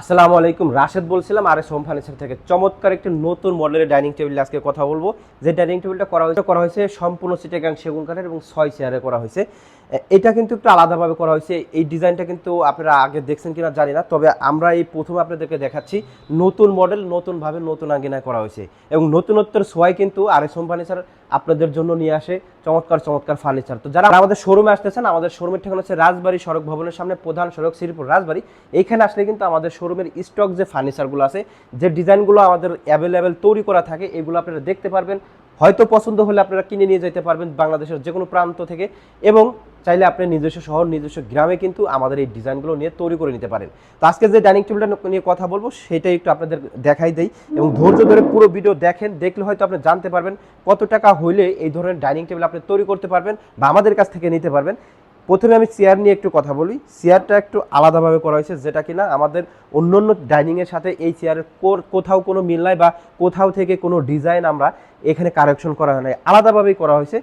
আসসালামু আলাইকুম, রাশেদ বলছিলাম, আর এস হোম ফার্নিচার থেকে। চমৎকার একটি নতুন মডেলের ডাইনিং টেবিল আজকে কথা বলব। যে ডাইনিং টেবিলটা করা হয়েছে করা হয়েছে সম্পূর্ণ সিটে সিটেগাং সেগুন কাঠের এবং ছয় চেয়ারে করা হয়েছে। এটা কিন্তু একটু আলাদাভাবে করা হয়েছে। এই ডিজাইনটা কিন্তু আপনারা আগে দেখছেন কিনা জানি না, তবে আমরা এই প্রথমে আপনাদেরকে দেখাচ্ছি, নতুন মডেল নতুনভাবে নতুন আঙ্গিনায় করা হয়েছে। এবং নতুনত্বের সোয়াই কিন্তু আর এস হোম ফার্নিচার আপনাদের জন্য নিয়ে আসে চমৎকার চমৎকার ফার্নিচার তো যারা আমাদের শোরুমে আসতেছেন, আমাদের শোরুমের ঠিকানা হচ্ছে রাজবাড়ি সড়ক ভবনের সামনে প্রধান সড়ক শ্রীপুর রাজবাড়ি। এইখানে আসলে কিন্তু আমাদের শোরুমের স্টক যে ফার্নিচারগুলো আছে, যে ডিজাইনগুলো আমাদের অ্যাভেলেবেল তৈরি করা থাকে, এগুলো আপনারা দেখতে পারবেন। হয়তো পছন্দ হলে আপনারা কিনে নিয়ে যেতে পারবেন বাংলাদেশের যে কোনো প্রান্ত থেকে এবং চাইলে আপনি নিজস্ব শহর, নিজস্ব গ্রামে কিন্তু আমাদের এই ডিজাইনগুলো নিয়ে তৈরি করে নিতে পারেন। তো আজকে যে ডাইনিং টেবিলটা নিয়ে কথা বলব, সেটাই একটু আপনাদের দেখাই দেই এবং ধৈর্য ধরে পুরো ভিডিও দেখেন, দেখলে হয়তো আপনি জানতে পারবেন কত টাকা হইলে এই ধরনের ডাইনিং টেবিল আপনি তৈরি করতে পারবেন বা আমাদের কাছ থেকে নিতে পারবেন। প্রথমে আমি চেয়ার নিয়ে একটু কথা বলি। চেয়ারটা একটু আলাদাভাবে করা হয়েছে, যেটা কিনা আমাদের অন্য অন্য ডাইনিংয়ের সাথে এই চেয়ারের কোথাও কোনো মিল নাই বা কোথাও থেকে কোনো ডিজাইন আমরা এখানে কারেকশন করা হয় নাই। আলাদাভাবেই করা হয়েছে।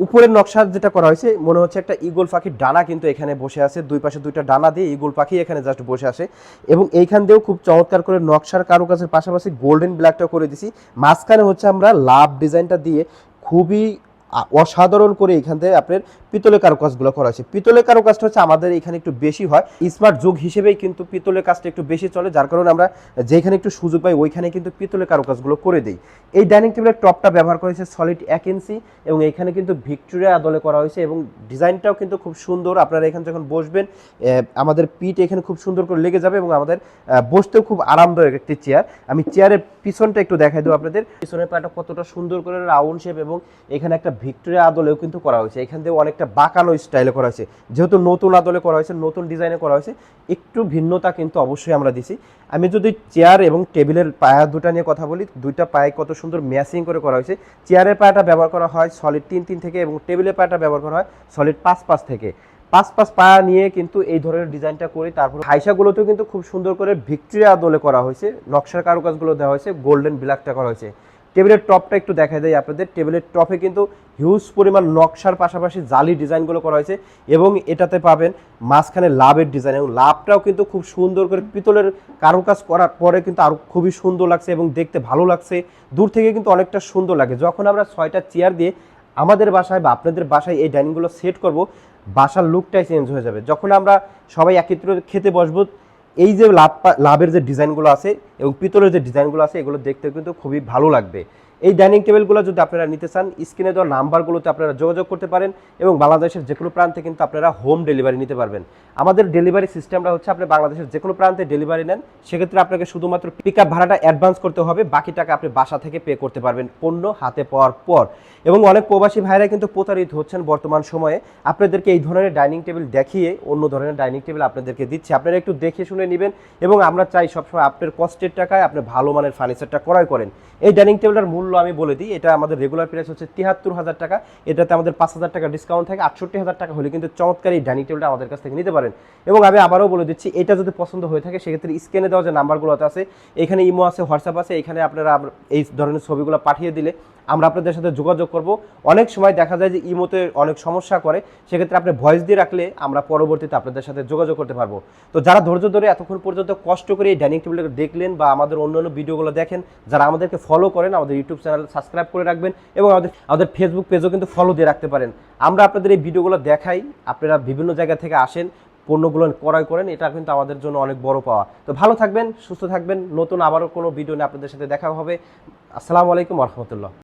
উপরের নকশা যেটা করা হয়েছে, মনে হচ্ছে একটা ইগল পাখির ডানা কিন্তু এখানে বসে আছে। দুই পাশে দুইটা ডানা দিয়ে ইগল পাখি এখানে জাস্ট বসে আসে এবং এইখান দিয়েও খুব চমৎকার করে নকশার কারুকাজের পাশাপাশি গোল্ডেন ব্ল্যাকটা করে দিছি। মাঝখানে হচ্ছে আমরা লাভ ডিজাইনটা দিয়ে খুবই অসাধারণ করে এখান থেকে আপনার পিতলের কারুকাজগুলো করা হয়েছে। পিতলের কারুকাজটা হচ্ছে আমাদের এখানে একটু বেশি হয়। স্মার্ট যুগ হিসেবেই কিন্তু পিতলের কাজটা একটু বেশি চলে, যার কারণে আমরা যেখানে একটু সুযোগ পাই, ওইখানে কিন্তু পিতলের কারুকাজগুলো করে দিই। এই ডাইনিং টেবিলের টপটা ব্যবহার করা হয়েছে সলিড এক ইঞ্চি এবং এখানে কিন্তু ভিক্টোরিয়া আদলে করা হয়েছে এবং ডিজাইনটাও কিন্তু খুব সুন্দর। আপনারা এখানে যখন বসবেন আমাদের পিঠ এখানে খুব সুন্দর করে লেগে যাবে এবং আমাদের বসতেও খুব আরামদায়ক একটি চেয়ার আমি চেয়ারের পিছনটা একটু দেখাই দেবো আপনাদের। পিছনের পাটা কতটা সুন্দর করে রাউন্ড শেপ এবং এখানে একটা ভিক্টোরিয়া আদলেও কিন্তু করা হয়েছে। এখান থেকে অনেকটা বাঁকানো স্টাইলে করা হয়েছে। যেহেতু নতুন আদলে করা হয়েছে, নতুন ডিজাইনে করা হয়েছে, একটু ভিন্নতা কিন্তু অবশ্যই আমরা দিছি। আমি যদি চেয়ার এবং টেবিলের পায়া দুটা নিয়ে কথা বলি, দুইটা পায়ে কত সুন্দর ম্যাচিং করে করা হয়েছে। চেয়ারের পায়াটা ব্যবহার করা হয় সলিড তিন তিন থেকে এবং টেবিলের পায়াটা ব্যবহার করা হয় সলিড পাঁচ পাঁচ থেকে। পাঁচ পাঁচ পায়া নিয়ে কিন্তু এই ধরনের ডিজাইনটা করি, তারপর হাইসাগুলোতেও কিন্তু খুব সুন্দর করে ভিক্টোরিয়া দোলে করা হয়েছে, নকশার কারুকাজগুলো দেওয়া হয়েছে গোল্ডেন ব্ল্যাকটা করা হয়েছে। টেবিলের টপটা একটু দেখা দেয় আপনাদের। টেবিলের টপে কিন্তু হিউজ পরিমাণ নকশার পাশাপাশি জালি ডিজাইনগুলো করা হয়েছে এবং এটাতে পাবেন মাঝখানে লাভের ডিজাইন এবং লাভটাও কিন্তু খুব সুন্দর করে পিতলের কারুকাজ করার পরে কিন্তু আরও খুবই সুন্দর লাগছে এবং দেখতে ভালো লাগছে। দূর থেকে কিন্তু অনেকটা সুন্দর লাগে। যখন আমরা ছয়টা চেয়ার দিয়ে আমাদের বাসায় বা আপনাদের বাসায় এই ডাইনিংগুলো সেট করব, বাসার লুকটাই চেঞ্জ হয়ে যাবে। যখন আমরা সবাই একত্র খেতে বসবো এই যে লাভ লাভের যে ডিজাইনগুলো আছে এবং পিতলের যে ডিজাইনগুলো আছে, এগুলো দেখতে কিন্তু খুবই ভালো লাগবে। এই ডাইনিং টেবিলগুলো যদি আপনারা নিতে চান, স্ক্রিনে দেওয়া নাম্বারগুলোতে আপনারা যোগাযোগ করতে পারেন এবং বাংলাদেশের যে কোনো প্রান্তে কিন্তু আপনারা হোম ডেলিভারি নিতে পারবেন। আমাদের ডেলিভারি সিস্টেমটা হচ্ছে আপনি বাংলাদেশের যে কোনো প্রান্তে ডেলিভারি নেন, সেক্ষেত্রে আপনাকে শুধুমাত্র পিক আপ ভাড়াটা অ্যাডভান্স করতে হবে, বাকি টাকা আপনি বাসা থেকে পে করতে পারবেন পণ্য হাতে পাওয়ার পর। এবং অনেক প্রবাসী ভাইরা কিন্তু প্রতারিত হচ্ছেন বর্তমান সময়ে। আপনাদেরকে এই ধরনের ডাইনিং টেবিল দেখিয়ে অন্য ধরনের ডাইনিং টেবিল আপনাদেরকে দিচ্ছে। আপনারা একটু দেখে শুনে নেবেন এবং আমরা চাই সবসময় আপনার কষ্টের টাকায় আপনি ভালো মানের ফার্নিচারটা ক্রয় করেন। এই ডাইনিং টেবিলটার মূল্য আমি বলে দিই, এটা আমাদের রেগুলার প্রাইস হচ্ছে তিয়াত্তর হাজার টাকা। এটাতে আমাদের পাঁচ হাজার টাকা ডিসকাউন্ট থাকে, আটষট্টি হাজার টাকা হলে কিন্তু চমৎকার এই ডাইনিং টেবিলটা আমাদের কাছ থেকে নিতে পারেন। এবং আমি আবারও বলে দিচ্ছি, এটা যদি পছন্দ হয়ে থাকে, সেক্ষেত্রে স্ক্যানে দেওয়া যে নাম্বারগুলোতে আছে, এখানে ইমো আছে, হোয়াটসঅ্যাপ আছে, এখানে আপনারা এই ধরনের ছবিগুলো পাঠিয়ে দিলে আমরা আপনাদের সাথে যোগাযোগ করব। অনেক সময় দেখা যায় যে ইমোতে অনেক সমস্যা করে, সেক্ষেত্রে আপনি ভয়েস দিয়ে রাখলে আমরা পরবর্তীতে আপনাদের সাথে যোগাযোগ করতে পারব। তো যারা ধৈর্য ধরে এতক্ষণ পর্যন্ত কষ্ট করে এই ডাইনিং টেবিলটা দেখলেন বা আমাদের অন্যান্য ভিডিওগুলো দেখেন, যারা আমাদেরকে ফলো করেন, আমাদের ইউটিউব চ্যানেল সাবস্ক্রাইব করে রাখবেন এবং আমাদের আমাদের ফেসবুক পেজও কিন্তু ফলো দিয়ে রাখতে পারেন। আমরা আপনাদের এই ভিডিওগুলো দেখাই, আপনারা বিভিন্ন জায়গা থেকে আসেন, পণ্যগুলো ক্রয় করেন, এটা কিন্তু আমাদের জন্য অনেক বড় পাওয়া। তো ভালো থাকবেন, সুস্থ থাকবেন, নতুন আবারও কোনো ভিডিও নিয়ে আপনাদের সাথে দেখা হবে। আসসালামু আলাইকুম রহমতুল্লাহ।